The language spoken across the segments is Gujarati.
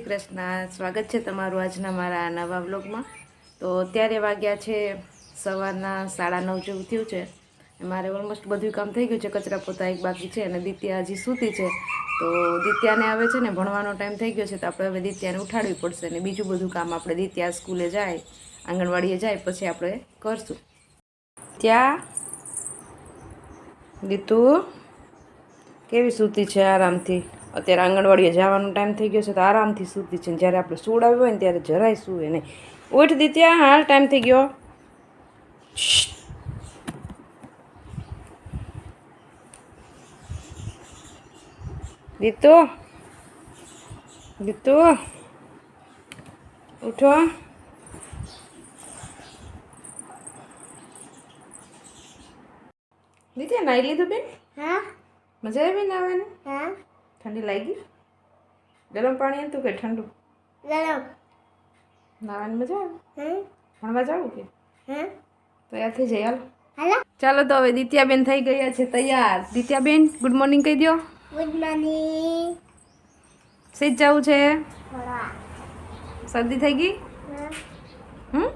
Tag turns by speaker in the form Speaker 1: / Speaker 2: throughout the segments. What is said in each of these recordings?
Speaker 1: શ્રી કૃષ્ણ સ્વાગત છે તમારું આજના મારા નવા વ્લોગમાં. તો અત્યારે વાગ્યા છે સવારના સાડા નવ જેવું થયું છે. મારે ઓલમોસ્ટ બધું કામ થઈ ગયું છે. કચરા પોતા એક બાકી છે અને દિત્યા હજી સૂતી છે. તો દિત્યાને હવે છે ને, ભણવાનો ટાઈમ થઈ ગયો છે તો આપણે હવે દિત્યાને ઉઠાડવી પડશે અને બીજું બધું કામ આપણે દિત્યા સ્કૂલે જાય, આંગણવાડીએ જાય, પછી આપણે કરશું. ત્યાં દીતુ, કેવી સૂતી છે આરામથી? અત્યારે આંગણવાડીએ જવાનો ટાઈમ થઈ ગયો છે તો આરામથી સૂતી છે. જ્યારે આપણે સુડાવ્યું હોય ને ત્યારે જરાય સૂવે નહીં. ઉઠ દીત્યા હાલ ટાઈમ થઈ ગયો. દીતો દીતો ઉઠો. દીત્યા નાઈ લીધું બેન?
Speaker 2: હા.
Speaker 1: મજા આવી નાવાની
Speaker 2: હા.
Speaker 1: ઠંડી લાગી? ગરમ પાણી હતું કે ઠંડુ?
Speaker 2: ગરમ.
Speaker 1: નાવાની મજા આવે? ભણવા જાવું કે?
Speaker 2: હમ.
Speaker 1: તૈયાર થઈ જાય હાલો.
Speaker 2: હાલો.
Speaker 1: ચાલો તો હવે દિત્યાબેન થઈ ગયા છે તૈયાર. દિત્યાબેન ગુડ મોર્નિંગ કહી દો
Speaker 2: ગુડ મોર્નિંગ
Speaker 1: સીજ જવું છે? શરદી થઈ ગઈ? હમ.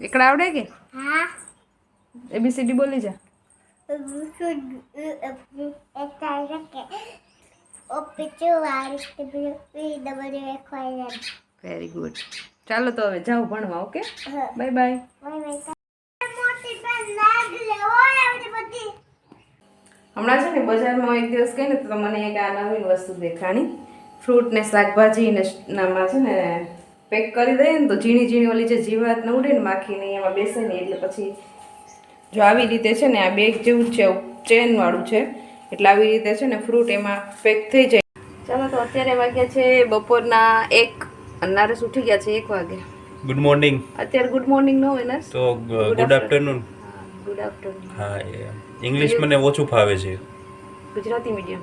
Speaker 1: એકડા આવડે કે?
Speaker 2: હા.
Speaker 1: એબીસીડી બોલી જા. વેરી ગુડ ચાલો તો હવે જાઓ ભણવા ઓકે? બાય બાય હમણાં છે ને બજારમાં એક દિવસ ગઈ ને તો મને એક આ નવીન વસ્તુ દેખાણી. ફ્રૂટ ને શાકભાજી ને નામાં છે ને પેક કરી દઈએ ને તો ઝીણી ઝીણી ઓલી જે જીવાત ને ઉડે ને માખીને એમાં બેસે ને એટલે પછી જો આવી રીતે છે ને આ બેગ જેવું છે ચેનવાળું છે એટલે આવી રીતે છે ને ફ્રૂટ એમાં પેક થઈ જાય. ચાલો તો અત્યારે વાગ્યા છે બપોરના એક અનારસ ઉઠી ગયા છે એક વાગે.
Speaker 3: ગુડ મોર્નિંગ
Speaker 1: અત્યારે ગુડ મોર્નિંગ ન હોય ને?
Speaker 3: તો ગુડ આફ્ટરનૂન
Speaker 1: ગુડ આફ્ટરનૂન
Speaker 3: હા એ ઇંગ્લિશ મને ઓછું ફાવે છે.
Speaker 1: ગુજરાતી મીડિયમ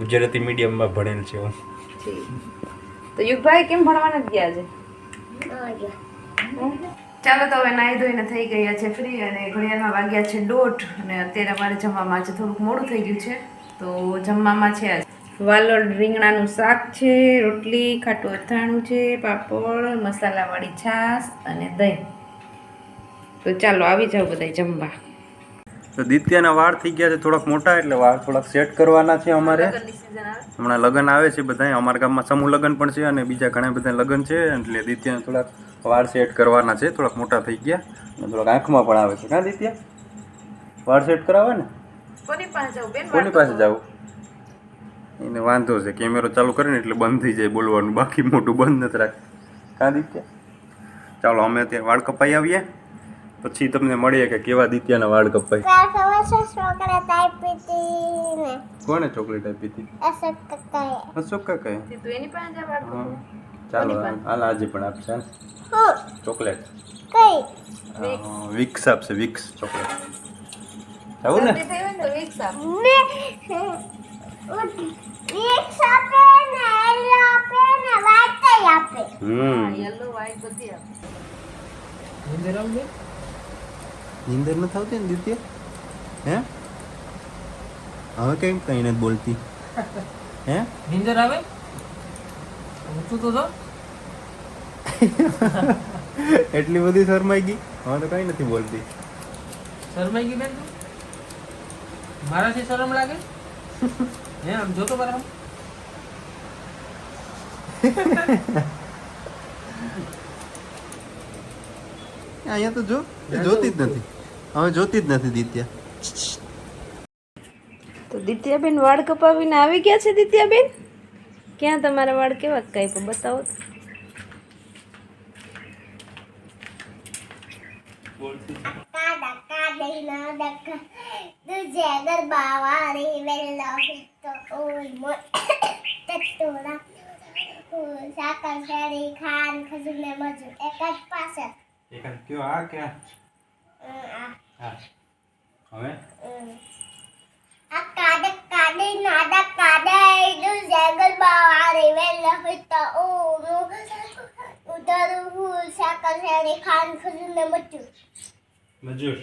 Speaker 3: ગુજરાતી મીડિયમમાં ભણેલ છે હું.
Speaker 1: તો યુગભાઈ કેમ ભણવાના ગયા છે ચાલો તો હવે નાહી ધોઈને થઈ ગયા છે ફ્રી અને ઘડિયાળમાં વાગ્યા છે દોઢ અને અત્યારે અમારે જમવામાં આજે થોડુંક મોડું થઈ ગયું છે. તો જમવામાં છે વાલોડ રીંગણાનું શાક છે, રોટલી, ખાટું અથાણું છે, પાપડ, મસાલાવાળી છાશ અને દહીં. તો ચાલો આવી જાઓ બધા જમવા.
Speaker 3: તો દિત્યાના વાળ થઈ ગયા છે થોડાક મોટા એટલે વાળ થોડાક સેટ કરવાના છે અમારે. હમણાં લગ્ન આવે છે બધા અમારા ગામમાં સમૂહ લગ્ન પણ છે અને બીજા ઘણા બધા લગ્ન છે એટલે દિત્યાને થોડાક વાળ સેટ કરવાના છે થોડાક મોટા થઈ ગયા અને થોડાક આંખમાં પણ આવે છે. કાં દિત્યા? વાળ સેટ કરાવે ને?
Speaker 1: કોની પાસે
Speaker 3: જવું એને વાંધો છે કેમેરો ચાલુ કરે ને એટલે બંધ થઈ જાય બોલવાનું બાકી મોટું બંધ નથી રાખ કાં દિત્યા? ચાલો અમે ત્યાં વાળ કપાઈ આવીએ. પછી તમને મળીએ કે કેવા દિત્યાના વાળ કપાય. કોણે ચોકલેટ આપી હતી? અશોક કાકાએ.
Speaker 1: તું એની પાસે જા વાળ
Speaker 3: હા. ચાલો હાલ આજે પણ આપશે. ચોકલેટ. વિક્સ આપશે વિક્સ ચોકલેટ. આવું ને? હમ.
Speaker 1: યલો વ્હાઈટ બધી આપ.
Speaker 3: નીંદર ન થતી ને દિત્ય હે? હવે કેમ કઈ નથી બોલતી. હે?
Speaker 4: નિંદર આવે? ઊંચું તો જો.
Speaker 3: એટલી બધી શરમાઈ ગઈ? હવે તો કઈ નથી બોલતી.
Speaker 4: શરમાઈ ગઈ બેન તું? મારાથી શરમ લાગે? હે આમ જોતો બરાબર
Speaker 3: અહીંયા તો જો જોતી જ નથી. હવે જોતી જ નથી દિત્યા.
Speaker 1: તો દિત્યાબેન વાળ કપાવીને આવી ગયા છે દિત્યાબેન? ક્યાં તમારા વાળ કેવા કાપ્યા બતાવો
Speaker 2: સાકર ખાન ખજૂર ને મજૂર એક જ પાસે
Speaker 3: કયો આ ક્યાં?
Speaker 2: આ
Speaker 3: હા હવે?
Speaker 2: આ કાડે કાડે નાડા કાડે એનું જંગલ બાવા રેવેલ હોય તો ઓ ઉધર હું સાકર સાડે ખાન ખજુર ને મજૂર
Speaker 3: મજૂર.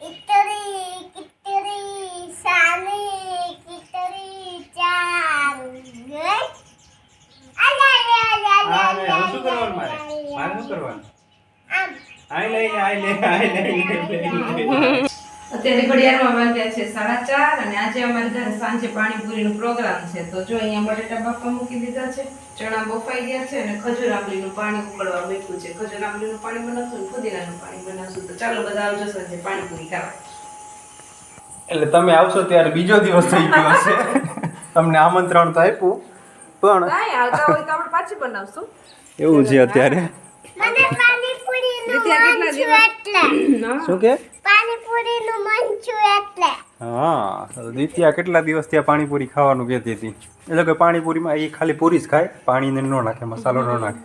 Speaker 2: ઇતરી કિતરી સાને કિતરી ચાર ગઈ.
Speaker 3: આલે આલે આલે આલે શું કરવાનું
Speaker 2: મારે?
Speaker 3: મારે શું કરવાનું? આઈ લે આઈ લે, લઈ લે
Speaker 1: અત્યારે ઘડિયાળમાં વાગ્યા છે સાડા ચાર અને આજે અમારે ઘરે સાંજે પાણીપુરીનો પ્રોગ્રામ છે. તો જો અહીંયા બટેટા બાફવા મૂકી દીધા છે ચણા બફાઈ ગયા છે અને ખજૂર આંબલીનું પાણી ઉકળવા મૂક્યું છે. ખજૂર આંબલીનું પાણી બનાવશું અને ફુદીનાનું પાણી બનાવશું તો ચાલો બધા આવજો સાંજે પાણીપુરી ખાવા.
Speaker 3: એટલે તમે આવશો ત્યારે બીજો દિવસ થઈ ગયો હશે. તમને આમંત્રણ તો આપ્યું પણ
Speaker 1: કાંઈ આવતા હોય તો આપણે પાછી બનાવશું.
Speaker 3: એવું છે અત્યારે. શું કે?
Speaker 2: પાણીપુરીનું મન છું
Speaker 3: હા દિત્યા કેટલા દિવસ ત્યાં પાણીપુરી ખાવાનું કહેતી હતી? એટલે કે પાણીપુરીમાં એ ખાલી પૂરી જ ખાય પાણીને ન નાખે મસાલો ન નાખે.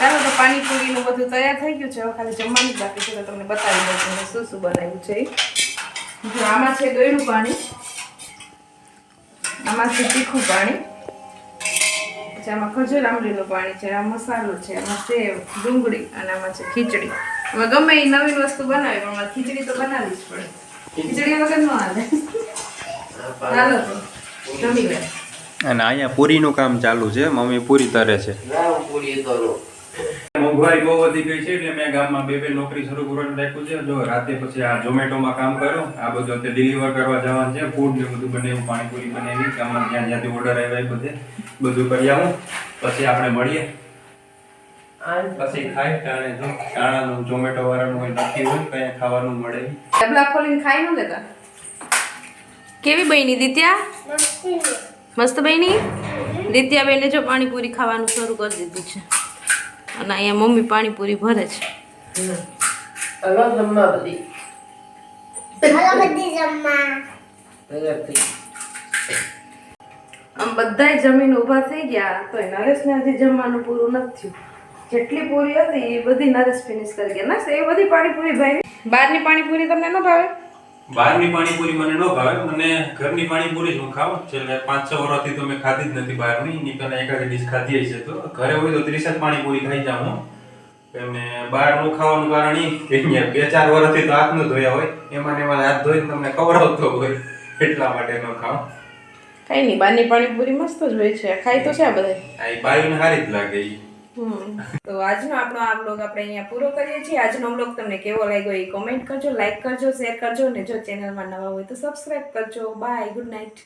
Speaker 1: ચાલો તો પાણીપુરીનું બધું તૈયાર થઈ ગયું છે. હવે ખાલી જમવાનું બાકી છે. તો તમને બતાવી દઉં છું શું શું બનાવ્યું છે. જો આમાં છે ગળ્યું પાણી આમાં છે તીખું પાણી પછી આમાં ખજૂર આંબલીનું પાણી છે આ મસાલો છે આમાં સેવ ડુંગળી અને આમાં છે ખીચડી. હવે ગમે એ નવીન વસ્તુ બનાવી પણ ખીચડી તો બનાવવી જ પડે. ખીચડી વગર ન હાલે. ચાલો તો જમી લે.
Speaker 3: અને અહીંયા પૂરીનું કામ ચાલુ છે મમ્મી પૂરી તરે છે. મોંઘવારી બહુ વધી ગઈ છે એટલે મેં ગામમાં બે બે નોકરી શરૂ કરવાનું રાખ્યું છે. જો રાતે પછી આ ઝોમેટોમાં કામ કર્યું આ બધું અત્યારે ડિલિવર કરવા જવાનું છે. ફૂડ ને બધું બનાવ્યું પાણીપુરી બનાવી ગામમાં જ્યાં જ્યાંથી ઓર્ડર આવ્યા બધે બધું કરી આવું. પછી આપણે મળીએ. પછી ખાઈ ટાણે જો ટાણાનું ઝોમેટો વાળાનું કોઈ નક્કી હોય કઈ ખાવાનું મળે.
Speaker 1: ડબલા ખોલીને ખાઈ ન લેતા? કેવી બની દિત્યા?
Speaker 2: મસ્તી
Speaker 1: બની? દિત્યાબેને જો પાણીપુરી ખાવાનું શરૂ કરી દીધું છે. અને અહીંયા મમ્મી પાણીપુરી ભરે છે.
Speaker 2: બધી.
Speaker 1: આમ બધાય જમીન ઊભા થઈ ગયા તો નરેશને હજી જમવાનું પૂરું નથી થયું. જેટલી પૂરી હતી એ બધી નરેશ ફિનિશ કરી ગયા. ના એ બધી પાણીપુરી ભાઈ. બહારની પાણીપુરી તમને ન ભાવે?
Speaker 3: બહારની પાણીપુરી મને ન ભાવે. મને ઘરની પાણીપુરી જ હું ખાઉં. છેલ્લે પાંચ છ વર્ષથી તો મેં ખાધી જ નથી બહારની. એની પહેલાં એકાદ ડીશ ખાધી હશે તો. ઘરે હોય તો ત્રીસ જ પાણીપુરી ખાઈ જાઉં હું. અને બહારનું ખાવાનું કારણ એ કે બે ચાર વર્ષથી તો હાથ ન ધોયા હોય. એમાં ને એમાં હાથ ધોઈને તમને ખવડાવતો હોય એટલા માટે ન ખાઉં.
Speaker 1: કઈ નહીં બહારની પાણીપુરી મસ્ત જ હોય છે. ખાઈ તો છે આ બધા
Speaker 3: આ બાયુને સારી જ લાગે ઈ.
Speaker 1: તો આજનો આપણો આ બ્લોગ આપણે અહીંયા પૂરો કરીએ છીએ. આજનો બ્લોગ તમને કેવો લાગ્યો એ કોમેન્ટ કરજો લાઈક કરજો શેર કરજો ને જો ચેનલમાં નવા હોય તો સબસ્ક્રાઇબ કરજો. Bye good night